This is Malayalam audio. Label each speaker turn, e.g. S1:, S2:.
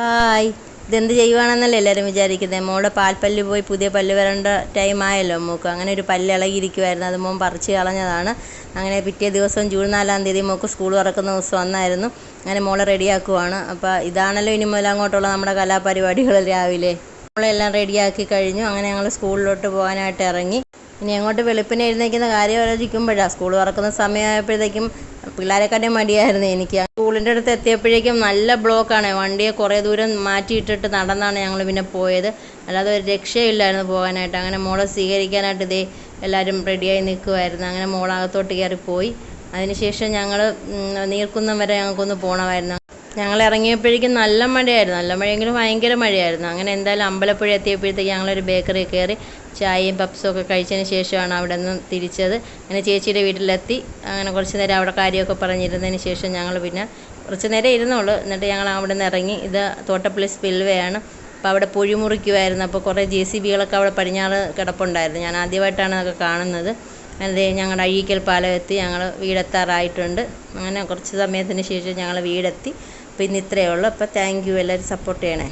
S1: ഹായ്. ഇതെന്ത് ചെയ്യുവാണെന്നല്ലേ എല്ലാവരും വിചാരിക്കുന്നത് മോളുടെ പാൽപ്പല്ല് പോയി പുതിയ പല്ല് വരേണ്ട ടൈം ആയല്ലോ മൂക്ക്. അങ്ങനെ ഒരു പല്ല് ഇളകിയിരിക്കുമായിരുന്നു അത് മോൻ പറിച്ച് കളഞ്ഞതാണ്. അങ്ങനെ പിറ്റേ ദിവസം ജൂൺ നാലാം തീയതി മോക്ക് സ്കൂൾ തുറക്കുന്ന ദിവസം വന്നായിരുന്നു. അങ്ങനെ മോളെ റെഡിയാക്കുവാണ് അപ്പോൾ ഇതാണല്ലോ ഇനി മുതൽ അങ്ങോട്ടുള്ള നമ്മുടെ കലാപരിപാടികൾ രാവിലെ. മോളെല്ലാം റെഡിയാക്കി കഴിഞ്ഞു. അങ്ങനെ ഞങ്ങൾ സ്കൂളിലോട്ട് പോകാനായിട്ട് ഇറങ്ങി. ഇനി അങ്ങോട്ട് വെളുപ്പിനെ എഴുന്നേൽക്കുന്ന കാര്യം ആലോചിക്കുമ്പോഴാണ് സ്കൂൾ തുറക്കുന്ന സമയമായപ്പോഴത്തേക്കും പിള്ളേരെക്കാട്ടും മടിയായിരുന്നു എനിക്ക്. സ്കൂളിന്റെ അടുത്ത് എത്തിയപ്പോഴേക്കും നല്ല ബ്ലോക്കാണ്. വണ്ടിയെ കുറേ ദൂരം മാറ്റിയിട്ടിട്ട് നടന്നാണ് ഞങ്ങൾ പിന്നെ പോയത്. അല്ലാതെ ഒരു രക്ഷയില്ലായിരുന്നു പോകാനായിട്ട്. അങ്ങനെ മോളെ സ്വീകരിക്കാനായിട്ട് ഇതേ എല്ലാവരും റെഡിയായി നിൽക്കുമായിരുന്നു അങ്ങനെ മോളകത്തോട്ട് കയറി പോയി അതിനുശേഷം ഞങ്ങൾ നീർക്കുന്നം വരെ ഞങ്ങൾക്കൊന്ന് പോകണമായിരുന്നു ഞങ്ങൾ ഇറങ്ങിയപ്പോഴേക്കും നല്ല മഴയായിരുന്നു. നല്ല മഴയെങ്കിലും ഭയങ്കര മഴയായിരുന്നു. അങ്ങനെ എന്തായാലും അമ്പലപ്പുഴ എത്തിയപ്പോഴത്തേക്ക് ഞങ്ങളൊരു ബേക്കറി കയറി ചായയും പപ്സും ഒക്കെ കഴിച്ചതിന് ശേഷമാണ് അവിടെ നിന്ന് തിരിച്ചത്. അങ്ങനെ ചേച്ചിയുടെ വീട്ടിലെത്തി. അങ്ങനെ കുറച്ച് നേരം അവിടെ കാര്യമൊക്കെ പറഞ്ഞിരുന്നതിന് ശേഷം ഞങ്ങൾ പിന്നെ കുറച്ച് നേരം ഇരുന്നുള്ളൂ. എന്നിട്ട് ഞങ്ങൾ അവിടെ നിന്ന് ഇറങ്ങി. ഇത് തോട്ടപ്പള്ളി സ്പിൽവേയാണ് അപ്പോൾ അവിടെ പുഴി മുറിക്കുമായിരുന്നു. അപ്പോൾ കുറേ ജെ സി ബികളൊക്കെ അവിടെ പടിഞ്ഞാറ് കിടപ്പുണ്ടായിരുന്നു. ഞാൻ ആദ്യമായിട്ടാണ് അതൊക്കെ കാണുന്നത്. അതെ ഞങ്ങളുടെ അഴീക്കൽ പാലം എത്തി. ഞങ്ങൾ വീടെത്താറായിട്ടുണ്ട്. അങ്ങനെ കുറച്ച് സമയത്തിന് ശേഷം ഞങ്ങൾ വീടെത്തി. അപ്പോൾ ഇന്ന് ഇത്രയേ ഉള്ളൂ. അപ്പോൾ താങ്ക് യു എല്ലാവരും സപ്പോർട്ട് ചെയ്യണേ.